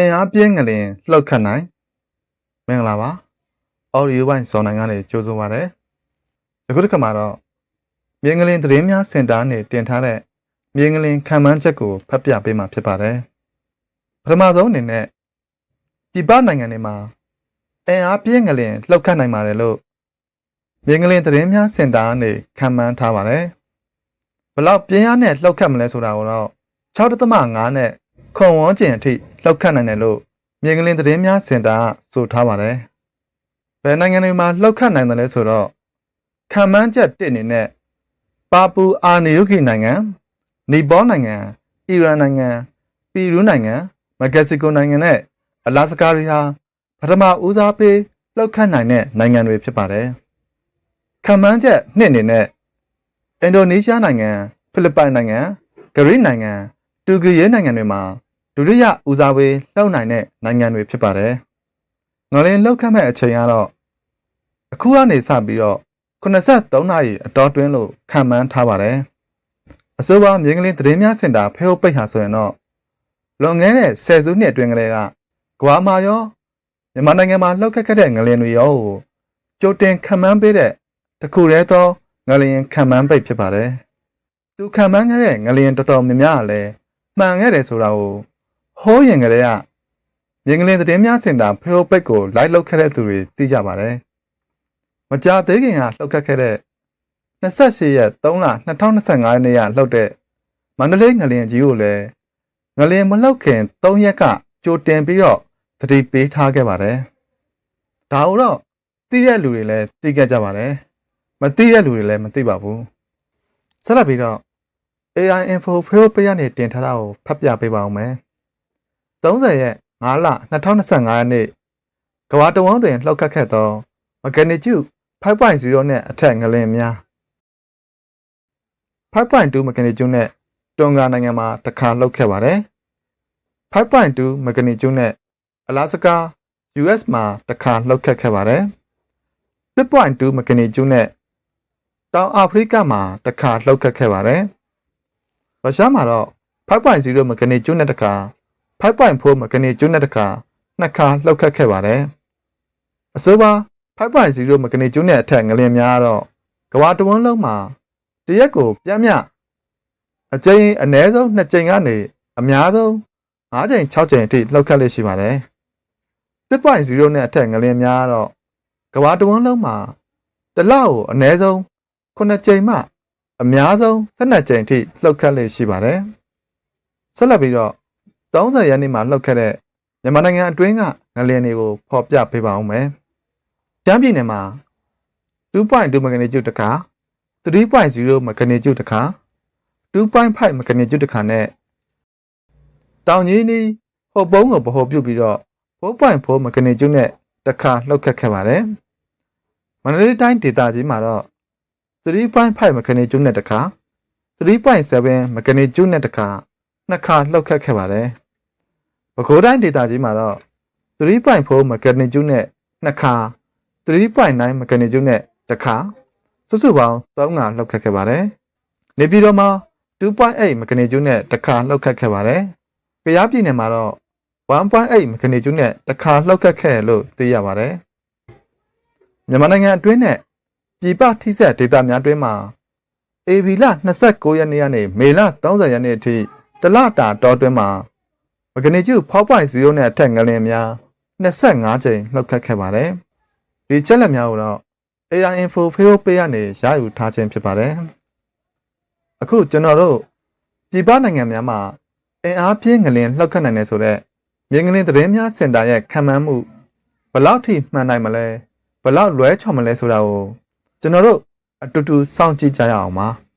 အင်အားပြင်းငလင်လှုပ်ခတ်နိုင်မင်္ဂလာပါအော်ဒီယိုပိုင်းစော်နိုင်ကနေကြိုဆိုပါရစေအခုတစ်ခါမှာတော့မြင်းငလင်သတင်းများစင်တာနဲ့တင်ထားတဲ့မြင်းငလင်ခံမှန်းချက်ကိုဖတ်ပြပေးမှာဖြစ်ပါတယ်ပထမဆုံးအနေနဲ့ပြည်ပနိုင်ငံတွေမှာအင်အားပြင်းငလင်လှုပ်ခတ်နိုင်ပါတယ်လို့မြင်းငလင်သတင်းများစင်တာနဲ့ခံမှန်းထားပါတယ်ဘလောက်ပြင်းအားနဲ့လှုပ်ခတ်မလဲဆိုတာကိုတော့6.5နဲ့ခွန်ဝန်းကျင်အထိ လှုပ်ခတ်နိုင်တယ်လို့မြေကလင်းသတင်းများစင်တာကဆိုထားပါတယ်။ဘယ်နိုင်ငံတွေမှာလှုပ်ခတ်နိုင်တယ်လဲဆိုတော့ခံမှန်းချက်တစ်အနေနဲ့ပါပူအာနီယုခိနိုင်ငံ၊နီပေါနိုင်ငံ၊အီရန်နိုင်ငံ၊ပီရူးနိုင်ငံ၊မက္ကဆီကိုနိုင်ငံနဲ့အလာစကာတွေဟာပထမဦးစားပေးလှုပ်ခတ်နိုင်တဲ့နိုင်ငံတွေဖြစ်ပါတယ်။ခံမှန်းချက်နှစ်အနေနဲ့အင်ဒိုနီးရှားနိုင်ငံ၊ဖိလစ်ပိုင်နိုင်ငံ၊ဂရိနိုင်ငံ၊တူဂီရဲနိုင်ငံတွေမှာ ဒုတိယဦးစားပေးလှုပ်နိုင်တဲ့နိုင်ငံတွေဖြစ်ပါတယ်။ငလင်လှုပ်ခတ်မဲ့အချိန်ကတော့အခုကနေစပြီးတော့83နာရီအတော်တွင်းလို့ခံမှန်းထားပါတယ်။အဆိုပါမြင်းကလေးသတင်းများစင်တာဖဲဟုတ်ပိတ်ဟာဆိုရင်တော့လွန်ခဲ့တဲ့ဆယ်စုနှစ်အတွင်းကလေးကကဘာမှာရောမြန်မာနိုင်ငံမှာလှုပ်ခတ်ခဲ့တဲ့ငလင်တွေရောကိုကြိုတင်ခံမှန်းပေးတဲ့တခုတည်းသောငလင်ခံမှန်းပိတ်ဖြစ်ပါတယ်။သူခံမှန်းခဲ့တဲ့ငလင်တော်တော်များများကလည်းမှန်ခဲ့တယ်ဆိုတာကို ဟိုးရင်ကလေးကမြင်းကလေးသတင်းများစင်တာဖဲဟုတ်ပိတ်ကိုလိုက်လောက်ခဲ့တဲ့သူတွေသိကြပါတယ်။မကြာသေးခင်ကလှုပ်ခတ်ခဲ့တဲ့28ရက်3လ2025ရက်နေ့ကလှုပ်တဲ့မန္တလေးငလင်ကြီးကိုလည်းငလင်မလှုပ်ခင်3ရက်ကကြိုတင်ပြီးတော့သတိပေးထားခဲ့ပါတယ်။ဒါတော့သိတဲ့လူတွေလည်းသိခဲ့ကြပါတယ်။မသိတဲ့လူတွေလည်းမသိပါဘူး။ဆက်လက်ပြီးတော့ AI info fail ပေးရနေတင်ထားတာကိုဖတ်ပြပေးပါဦးမယ်။ 30ရက်5လ2025ရက်နေ့ကဘာတဝန်းတွင်လှုပ်ခတ်ခဲ့သောမဂနီကျူ5.0နဲ့အထက်ငလင်များ5.2မဂနီကျူနဲ့တွန်ဂါနိုင်ငံမှာတစ်ခါလှုပ်ခဲ့ပါတယ်။5.2မဂနီကျူနဲ့အလာစကာ US မှာတစ်ခါလှုပ်ခတ်ခဲ့ပါတယ်။6.2မဂနီကျူနဲ့တောင်အာဖရိကမှာတစ်ခါလှုပ်ခတ်ခဲ့ပါတယ်။ရုရှားမှာတော့5.0မဂနီကျူနဲ့တစ်ခါ 5.4မဂနီကျူနဲ့တစ်ခါနှစ်ခါလှုပ်ခတ်ခဲ့ပါတယ်။အဆိုပါ5.0မဂနီကျူနဲ့အထက်ငလျင်များတော့ကဘာတဝန်းလုံးမှာတရက်ကိုပြင်းပြအကြိမ်အနည်းဆုံး2ကြိမ်ကနေအများဆုံး5ကြိမ်6ကြိမ်အထိလှုပ်ခတ်လေ့ရှိပါတယ်။6.0နဲ့အထက်ငလျင်များတော့ကဘာတဝန်းလုံးမှာတစ်လကိုအနည်းဆုံး9ကြိမ်မှ အများဆုံး12ကြိမ်အထိလှုပ်ခတ်လေ့ရှိပါတယ်။ဆက်လက်ပြီးတော့ 30ရက်နေ့မှာလှုပ်ခတ်တဲ့မြန်မာနိုင်ငံအတွင်းကငလျင်တွေကိုဖော်ပြပေးပါဦးမယ်။ကျမ်းပြည်နယ်မှာ2.2မဂနီကျူတခါ3.0မဂနီကျူတခါ2.5မဂနီကျူတခါနဲ့တောင်ကြီးနီးဟိုပုံးကိုဗဟိုပြုပြီးတော့4.4မဂနီကျူနဲ့တခါလှုပ်ခတ်ခဲ့ပါတယ်။မန္တလေးတိုင်းဒေသကြီးမှာတော့3.5မဂနီကျူနဲ့တခါ3.7မဂနီကျူနဲ့တခါ နှစ်ခါလှုပ်ခတ်ခဲ့ပါတယ်။ပဲခူးတိုင်းဒေသကြီးမှာတော့3.4မဂနီကျူနဲ့နှစ်ခါ3.9မဂနီကျူနဲ့တစ်ခါစုစုပေါင်း3ခါလှုပ်ခတ်ခဲ့ပါတယ်။နေပြည်တော်မှာ2.8မဂနီကျူနဲ့တစ်ခါလှုပ်ခတ်ခဲ့ပါတယ်။ကယားပြည်နယ်မှာတော့1.8မဂနီကျူနဲ့တစ်ခါလှုပ်ခတ်ခဲ့လို့သိရပါတယ်။မြန်မာနိုင်ငံအတွင်းနဲ့ပြည်ပထိစက်ဒေသများတွင်မှာ AB လ29ရက်နေ့ကနေမေလ30ရက်နေ့အထိ တလတာတောအတွင်းမှာမဂနီကျူ4.0နဲ့အထက်ငလင်များ25ကြိမ်လှုပ်ခတ်ခဲ့ပါတယ်။ဒီချက်လက်များကိုတော့ AI Info Facebook page ကနေရယူထားခြင်းဖြစ်ပါတယ်။အခုကျွန်တော်တို့ပြည်ပနိုင်ငံများမှာအင်အားပြင်းငလင်လှုပ်ခတ်နိုင်တယ်ဆိုတော့မြင်းငလင်သတင်းများစင်တာရဲ့ခံမှန်းမှုဘယ်လောက်ထိမှန်နိုင်မလဲဘယ်လောက်လွဲချော်မလဲဆိုတာကိုကျွန်တော်တို့အတူတူစောင့်ကြည့်ကြရအောင်ပါ။